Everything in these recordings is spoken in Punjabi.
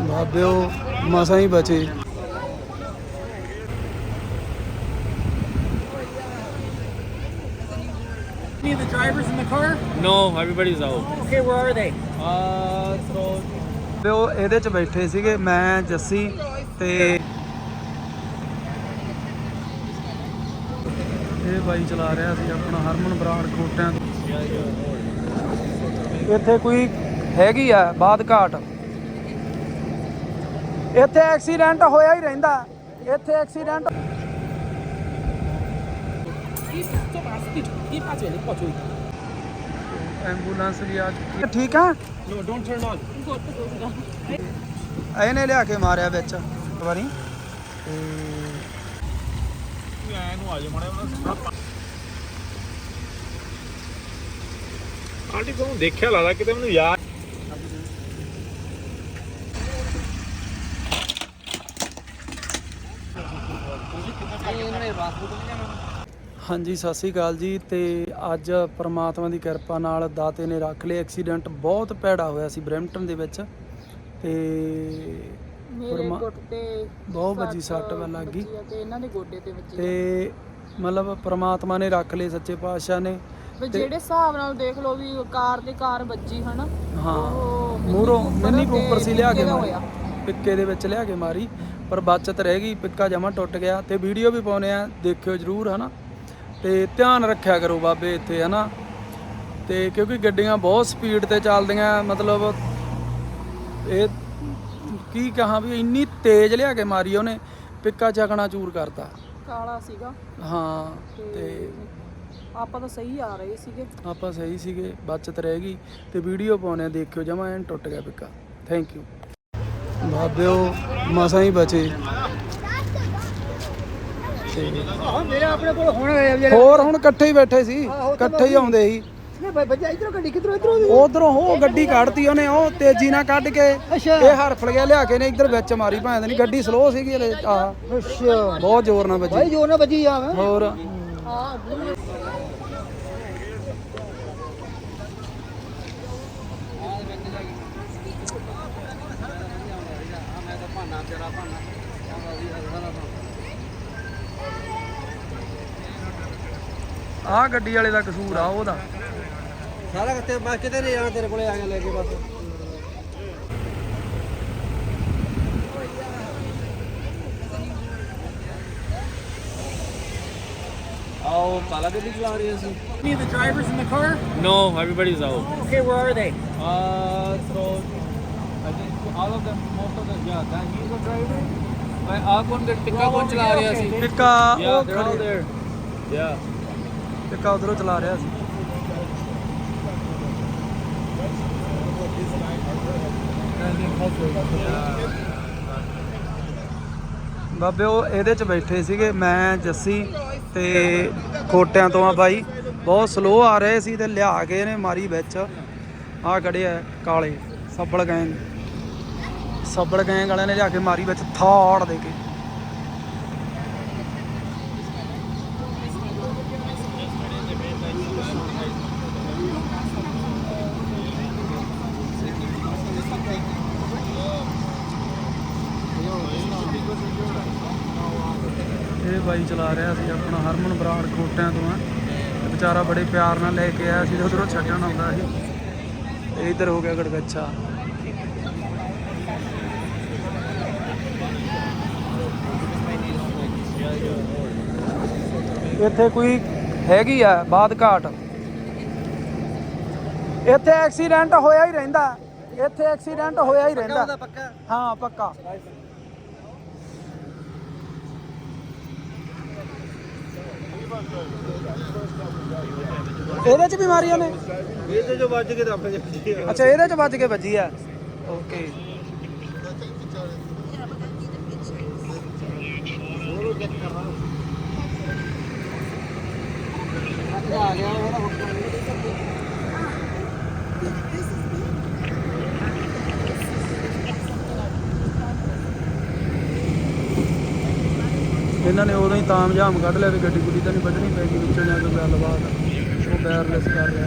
ਬਾਬਿਓ ਮਸਾਂ ਹੀ ਬਚੇ Any of the drivers in the car? No, everybody's out. Okay, where are they? Uh, so ਤੇ ਉਹ ਇਹਦੇ ਚ ਬੈਠੇ ਸੀਗੇ ਮੈਂ ਜੱਸੀ ਤੇ ਇਹ ਬਾਈ ਚਲਾ ਰਿਹਾ ਸੀ ਆਪਣਾ ਹਰਮਨ ਬਰਾੜ ਕੋਟਿਆਂ ਤੋਂ ਇੱਥੇ ਕੋਈ ਹੈਗੀ ਆ ਬਾਦ ਘਾਟ ਇੱਥੇ ਐਕਸੀਡੈਂਟ ਹੋਇਆ ਹੀ ਰਹਿੰਦਾ। ਇੱਥੇ ਐਕਸੀਡੈਂਟ ਐਂਬੂਲੈਂਸ ਵੀ ਆ ਚੁੱਕੀ ਹੈ। ਠੀਕ ਆ? Turn on. ਇਹਨੇ ਲਿਆ ਕੇ ਮਾਰਿਆ ਵਿੱਚ। ਇੱਕ ਵਾਰੀ। ਤੇ ਆਂਟੀ ਤੁਹਾਨੂੰ ਦੇਖਿਆ ਲੱਗਦਾ ਕਿਤੇ ਮੈਨੂੰ ਯਾਦ ਹਾਂਜੀ ਸਤਿ ਸ੍ਰੀ ਅਕਾਲ ਜੀ। ਤੇ ਅੱਜ ਪ੍ਰਮਾਤਮਾ ਦੀ ਕਿਰਪਾ ਨਾਲ ਦਾਤੇ ਨੇ ਰੱਖ ਲਏ ਐਕਸੀਡੈਂਟ। ਬਹੁਤ ਭੈੜਾ ਹੋਇਆ ਸੀ ਬਰੈਂਪਟਨ ਦੇ ਵਿੱਚ। ਤੇ ਮੇਰੇ ਪਰਮਾ- ਗੁੱਟ ਤੇ ਬਹੁਤ ਵੱਜੀ ਸੱਟ ਵੱਲ ਲੱਗ ਗਈ। ਤੇ ਇਹਨਾਂ ਦੇ ਗੋਡੇ ਤੇ ਵੱਜੀ ਆ। ਤੇ ਮਤਲਬ ਪ੍ਰਮਾਤਮਾ ਨੇ ਰੱਖ ਲਏ ਸੱਚੇ ਪਾਤਸ਼ਾਹ ਨੇ। ਵੀ ਜਿਹੜੇ ਹਿਸਾਬ ਨਾਲ ਦੇਖ ਲਓ ਵੀ ਕਾਰ ਦੇ ਕਾਰ ਵੱਜੀ ਹਨਾ ਹਾਂ ਮੂਰੋਂ ਮਿੰਨੀ ਤੇ ਕੂਪਰ ਸੀ ਲਿਆ ਕੇ ਮਾਰੀ। ਪਿੱਕੇ ਦੇ ਵਿੱਚ ਲਿਆ ਕੇ ਮਾਰੀ। ਪਰ ਬਚਤ ਰਹਿ ਗਈ ਪਿੱਕਾ ਜਮਾ ਟੁੱਟ ਗਿਆ ਤੇ ਵੀਡੀਓ ਵੀ ਪਾਉਨੇ ਆ ਦੇਖਿਓ ਜਰੂਰ ਹਨਾ? ਤੇ ਧਿਆਨ ਰੱਖਿਆ ਕਰੋ ਬਾਬੇ ਇੱਥੇ ਹਨਾ? ਤੇ ਕਿਉਂਕਿ ਗੱਡੀਆਂ ਬਹੁਤ ਸਪੀਡ ਤੇ ਚੱਲਦੀਆਂ ਮਤਲਬ ਇਹ ਕੀ ਕਹਾਂ ਵੀ ਇੰਨੀ ਤੇਜ਼ ਲਿਆ ਕੇ ਮਾਰੀ ਉਹਨੇ ਪਿੱਕਾ ਚੱਕਣਾ ਚੂਰ ਕਰਤਾ। ਕਾਲਾ ਸੀਗਾ। ਹਾਂ ਤੇ ਆਪਾਂ ਤਾਂ ਸਹੀ ਆ ਰਹੇ ਸੀਗੇ। ਆਪਾਂ ਸਹੀ ਸੀਗੇ ਬਚਤ ਰਹਿ ਗਈ ਤੇ ਵੀਡੀਓ ਪਾਉਣੇ ਆ, ਦੇਖਿਓ ਜਮਾ ਐਨ ਟੁੱਟ ਗਿਆ ਪਿੱਕਾ। ਥੈਂਕ ਯੂ ਬਾਬਿਓ ਮਸਾਂ ਹੀ ਬਚੇ। ਤੇ ਮੇਰੇ ਆਪਣੇ ਕੋਲ ਹੁਣ ਗਏ ਜਿਹੜੇ। ਹੋਰ ਹੁਣ ਇਕੱਠੇ ਹੀ ਬੈਠੇ ਸੀ ਇਕੱਠੇ ਹੀ ਆਉਂਦੇ ਸੀ। ਨਹੀਂ ਭਾਈ ਬੱਜਾ ਇਧਰੋਂ ਗੱਡੀ ਕਿਧਰੋਂ ਇਧਰੋਂ ਉਧਰੋਂ ਉਹ ਗੱਡੀ ਕੱਢਤੀ ਉਹਨੇ ਉਹ ਤੇਜ਼ੀ ਨਾਲ ਕੱਢ ਕੇ। ਇਹ ਹਰਫਲ ਗਿਆ ਲਿਆ ਕੇ ਨੇ ਇੱਧਰ ਵਿੱਚ ਮਾਰੀ ਭਾਂਦੇ ਨਹੀਂ ਗੱਡੀ ਸਲੋ ਸੀਗੀ ਹਲੇ ਆਹ। ਅੱਛਾ। ਬਹੁਤ ਜ਼ੋਰ ਨਾਲ ਵੱਜੀ। ਜੋ ਨਾ ਵੱਜੀ ਆ ਹੋਰ? ਆਹ ਗੱਡੀ ਵਾਲੇ ਦਾ ਕਸੂਰ ਆ ਉਹਦਾ ਸਾਰਾ ਕਿਤੇ ਮੈਂ ਕਿਤੇ ਨਹੀਂ ਜਾਣਾ ਤੇਰੇ ਕੋਲੇ ਆ ਕੇ ਲੈ ਕੇ ਬਸ ਆਓ ਕਾਲਾ ਗੱਡੀ ਚਲਾ ਰਹੇ ਸੀ Any of the drivers in the car? No, everybody's out. Okay, where are they? Uh, so I think All of them, most of them, yeah, that he's the driver. I ਆਪ ਕੌਣ ਗੱਡੀ ਟਿੱਕਾ ਕੌਣ ਚਲਾ ਰਿਹਾ ਸੀ ਟਿੱਕਾ Yeah, ਉਹ they're all ਖੜੇ there. Yeah. ਟਿੱਕਾ ਉਧਰੋਂ ਚਲਾ ਰਿਹਾ ਸੀ ਬਾਬੇ ਉਹ ਇਹਦੇ ਚ ਬੈਠੇ ਸੀਗੇ ਮੈਂ ਜੱਸੀ ਤੇ ਕੋਟਿਆਂ ਤੋਂ ਆ ਬਾਈ ਬਹੁਤ ਸਲੋ ਆ ਰਹੇ ਸੀ ਤੇ ਲਿਆ ਕੇ ਇਹਨੇ ਮਾਰੀ ਵਿੱਚ ਆ ਖੜੇ ਆ ਕਾਲੇ ਸੱਬਲ ਗੈਂਗ ਸੱਬਲ ਗੈਂਗ ਵਾਲਿਆਂ ਨੇ ਲਿਆ ਕੇ ਮਾਰੀ ਵਿੱਚ ਥਾੜ ਦੇ ਕੇ। ਇਹ ਬਾਈ ਚਲਾ ਰਿਹਾ ਸੀ ਆਪਣਾ ਹਰਮਨ ਬਰਾੜ ਕੋਟਿਆਂ ਤੋਂ ਆ ਵਿਚਾਰਾ ਬੜੇ ਪਿਆਰ ਨਾਲ ਲੈ ਕੇ ਆਇਆ ਸੀ ਤੇ ਉਧਰੋਂ ਛੱਡਣ ਆਉਂਦਾ ਸੀ। ਤੇ ਇੱਧਰ ਹੋ ਗਿਆ ਗੜਗੱਛਾ। ਇੱਥੇ ਕੋਈ ਹੈਗੀ ਆ ਬਾਦ ਘਾਟ। ਇੱਥੇ ਐਕਸੀਡੈਂਟ ਹੋਇਆ ਹੀ ਰਹਿੰਦਾ। ਇੱਥੇ ਐਕਸੀਡੈਂਟ ਹੋਇਆ ਹੀ ਰਹਿੰਦਾ। ਪੱਕਾ ਹਾਂ ਪੱਕਾ। ਇਹਦੇ ਚ ਬਿਮਾਰੀਆਂ ਨੇ? ਇਹ ਤੇ ਜੋ ਵੱਜ ਕੇ ਤਾਂ ਆਪਣੇ ਜੀ ਅੱਛਾ ਇਹਦੇ ਚ ਵੱਜ ਕੇ ਵੱਜੀ ਆ। ਓਕੇ। ਆ ਇਹਨਾਂ ਨੇ ਉਦੋਂ ਹੀ ਤਾਮਝਾਮ ਕੱਢ ਲਿਆ ਵੀ ਗੱਡੀ ਗੁੱਡੀ ਤਾਂ ਨਹੀਂ ਵੱਢਣੀ ਪੈਗੀ ਵਿੱਚੋਂ ਜਾ ਕੇ ਗੱਲਬਾਤ। ਉਹ ਵਾਇਰਲੈਸ ਕਰ ਰਿਹਾ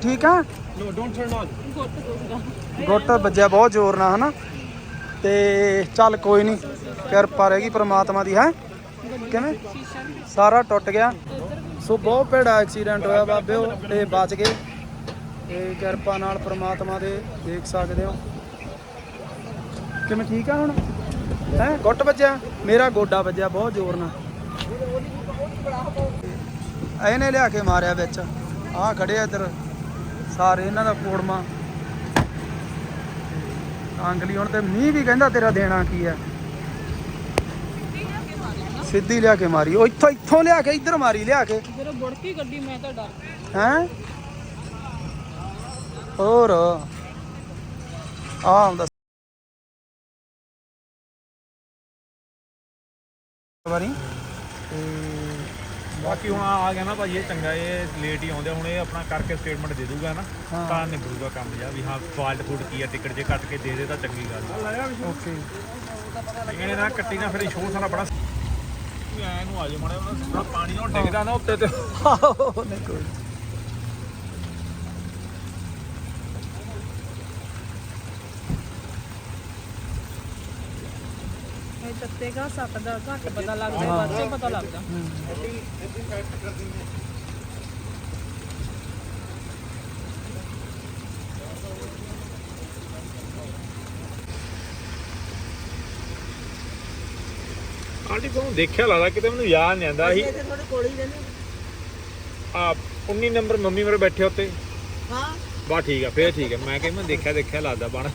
ਠੀਕ ਆ? ਗੁੱਟ ਵੱਜਿਆ ਬਹੁਤ ਜ਼ੋਰ ਨਾਲ ਹਨਾ? ਤੇ ਚੱਲ ਕੋਈ ਨਹੀਂ ਕਿਰਪਾ ਰਹੇਗੀ ਪ੍ਰਮਾਤਮਾ ਦੀ ਹੈ? ਕਿਵੇਂ? ਸਾਰਾ ਟੁੱਟ ਗਿਆ। ਸੋ ਬਹੁਤ ਭੈੜਾ ਐਕਸੀਡੈਂਟ ਹੋਇਆ ਬਾਬਿਓ ਤੇ ਬਚ ਗਏ। ਤੇ ਕਿਰਪਾ ਨਾਲ ਪ੍ਰਮਾਤਮਾ ਦੇ ਦੇਖ ਸਕਦੇ ਹੋ। ਕਿਵੇਂ ਠੀਕ ਆ ਹੁਣ? ਹੈ? ਗੁੱਟ ਵੱਜਿਆ? ਮੇਰਾ ਗੋਡਾ ਵੱਜਿਆ ਬਹੁਤ ਜ਼ੋਰ ਨਾਲ। ਇਹਨੇ ਲਿਆ ਕੇ ਮਾਰਿਆ ਵਿੱਚ। ਆਹ ਖੜੇ ਇੱਧਰ। ਸਾਰੇ ਇਹਨਾਂ ਦਾ ਕੋੜਮਾ। ਅੰਗਲੀ ਹੁਣ ਤੇ ਮੀਂਹ ਵੀ ਕਹਿੰਦਾ ਤੇਰਾ ਦੇਣਾ ਕੀ ਹੈ। ਸਿੱਧੀ ਲਿਆ ਕੇ ਮਾਰੀ। ਉਹ ਇੱਥੋਂ ਇੱਥੋਂ ਲਿਆ ਕੇ ਇੱਧਰ ਮਾਰੀ ਲਿਆ ਕੇ। ਜਦੋਂ ਬੁੜਕੀ ਗੱਡੀ ਮੈਂ ਤਾਂ ਡਰ ਹੈ? ਹੋਰ? ਆ ਹੁੰਦਾ ਵਾਰੀ। ਤੇ ਬਾਕੀ ਹੁਣ ਆ ਗਿਆ ਨਾ ਭਾਜੀ ਇਹ ਚੰਗਾ ਇਹ ਲੇਟ ਹੀ ਆਉਂਦੇ ਹੁਣ ਇਹ ਆਪਣਾ ਕਰਕੇ ਸਟੇਟਮੈਂਟ ਦੇ ਦੂਗਾ ਨਾ। ਤਾਂ ਨਿਬੜੂਗਾ ਕੰਮ ਜਾ ਵੀ ਹਾਂ ਫਾਲਟ ਫੂਡ ਕੀ ਆ ਟਿਕਟ ਜੇ ਕੱਟ ਕੇ ਦੇ ਦੇ ਤਾਂ ਚੰਗੀ ਗੱਲ ਆ। ਓਕੇ ਇਹਨੇ ਨਾ ਕੱਟੀ ਨਾ ਫਿਰ ਸ਼ੋਅ ਸਾਰਾ ਬੜਾ ਐ ਨੂੰ ਆ ਜਾ ਮਾੜਾ ਪਾਣੀ ਨਾਲ ਡਿੱਗਦਾ ਨਾ ਉੱਤੇ ਤੇ। ਆਹੋ ਨਹੀਂ ਕੋਈ। ਇਹ ਤੱਤੇਗਾ ਸੱਟ ਦਾ ਘੱਟ ਪਤਾ ਲੱਗਦਾ ਬਾਅਦ ਚ ਪਤਾ ਲੱਗਦਾ। ਆਂਟੀ ਤੁਹਾਨੂੰ ਦੇਖਿਆ ਲੱਗਦਾ ਕਿਤੇ ਮੈਨੂੰ ਯਾਦ ਨਹੀਂ ਆਂਦਾ ਸੀ। ਤੁਹਾਡੇ ਕੋਲ ਹੀ ਰਹਿੰਦੇ ਆ 19 ਨੰਬਰ ਮੰਮੀ ਮੇਰੇ ਬੈਠੇ ਉੱਤੇ। ਹਾਂ। ਬਾ ਠੀਕ ਆ ਫੇਰ ਠੀਕ ਆ। ਮੈਂ ਕਿਹਾ ਮੈਂ ਦੇਖਿਆ ਦੇਖਿਆ ਲੱਗਦਾ ਬਣ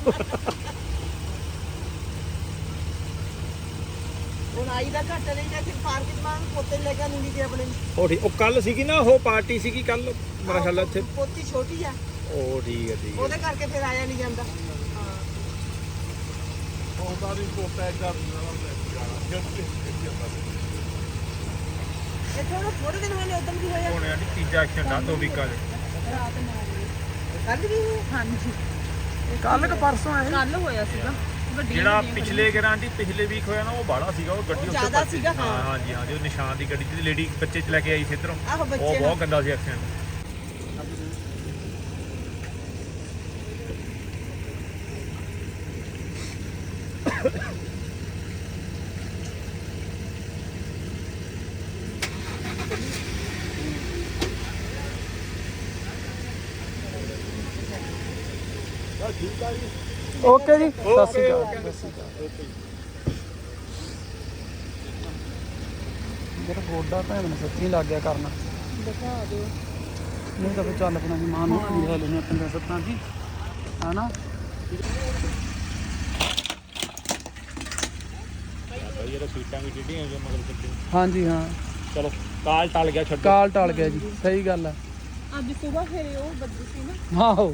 ਹੁਣ ਆਈ ਦਾ ਘੱਟ ਨਹੀਂ ਜਾਂ ਫਿਰ ਪਾਰਕਿੰਗ ਮਾਨ ਪੋਤੇ ਲੈ ਕੇ ਨੂੰਗੀ ਤੇ ਆਪਣੇ। ਉਹ ਠੀਕ ਉਹ ਕੱਲ ਸੀਗੀ ਨਾ ਉਹ ਪਾਰਟੀ ਸੀਗੀ ਕੱਲ ਮੇਰਾ ਖਿਆਲ ਆ ਇੱਥੇ। ਪੋਤੀ ਛੋਟੀ ਆ। ਉਹ ਠੀਕ ਹੈ ਠੀਕ ਹੈ ਉਹਦੇ ਕਰਕੇ ਫਿਰ ਆਇਆ ਨਹੀਂ ਜਾਂਦਾ। ਉਹਦਾ ਵੀ ਕੋਪਾ ਕਰ ਇਹ ਥੋੜਾ ਥੋੜੇ ਦਿਨ ਹੋਏ ਉਦੋਂ ਵੀ ਹੋਇਆ। ਹੁਣ ਆਂਟੀ ਤੀਜਾ ਐਕਸ਼ਨ ਦਾ ਦੋ ਵੀਕਾਂ ਚ ਕੱਲ ਵੀ ਹੋਇਆ? ਹਾਂਜੀ। ਕੱਲ ਕ ਪਰਸੋਂ ਆਏ। ਕੱਲ ਹੋਇਆ ਸੀਗਾ। ਜਿਹੜਾ ਪਿਛਲੇ ਗਾਰੰਟੀ ਪਿਛਲੇ ਵੀਕ ਹੋਇਆ ਨਾ ਉਹ ਬਾੜਾ ਸੀਗਾ ਉਹ ਗੱਡੀ ਜ਼ਿਆਦਾ। ਸੀਗਾ, ਹਾਂ। ਹਾਂ ਹਾਂਜੀ ਹਾਂਜੀ ਉਹ ਨਿਸ਼ਾਨ ਦੀ ਗੱਡੀ ਜਿਹਦੀ ਲੇਡੀ ਬੱਚੇ ਚ ਲੈ ਕੇ ਆਈ ਸੀ ਇੱਧਰੋਂ। ਆਹੋ ਉਹ ਬਹੁਤ ਗੰਦਾ ਸੀ ਐਕਸੀਡੈਂਟ ਓਕੇ ਜੀ। ਸਤਿ ਸ਼੍ਰੀ ਅਕਾਲ ਸਤਿ ਸ਼੍ਰੀ ਅਕਾਲ ਮੇਰਾ ਗੋਡਾ ਭੈਣ ਨੂੰ ਸੱਚੀ ਲੱਗ ਗਿਆ ਕਰਨਾ ਦਿਖਾ ਦਿਓ ਨਹੀਂ ਤਾਂ ਫਿਰ ਚੱਲ ਪਣਾ ਸੀ ਮਾਂ ਨੂੰ ਵੀ ਲੈ ਲੈਣੇ ਪੰਜਾਂ ਸੱਤਾਂ ਦੀ ਹਨਾ ਭਾਈ ਇਹਦਾ ਸੀਟਾਂ ਵੀ ਟਿੱਡੀਆਂ ਹੋ ਮਗਰ ਕਿੱਥੇ ਹਾਂਜੀ ਹਾਂ ਚਲੋ ਕਾਲ ਟਲ ਗਿਆ ਛੱਡੋ ਕਾਲ ਟਲ ਗਿਆ ਜੀ ਸਹੀ ਗੱਲ ਹੈ ਅੱਜ ਸਵੇਰ ਫਿਰ ਉਹ ਬੱਜੀ ਸੀ ਨਾ ਆਹੋ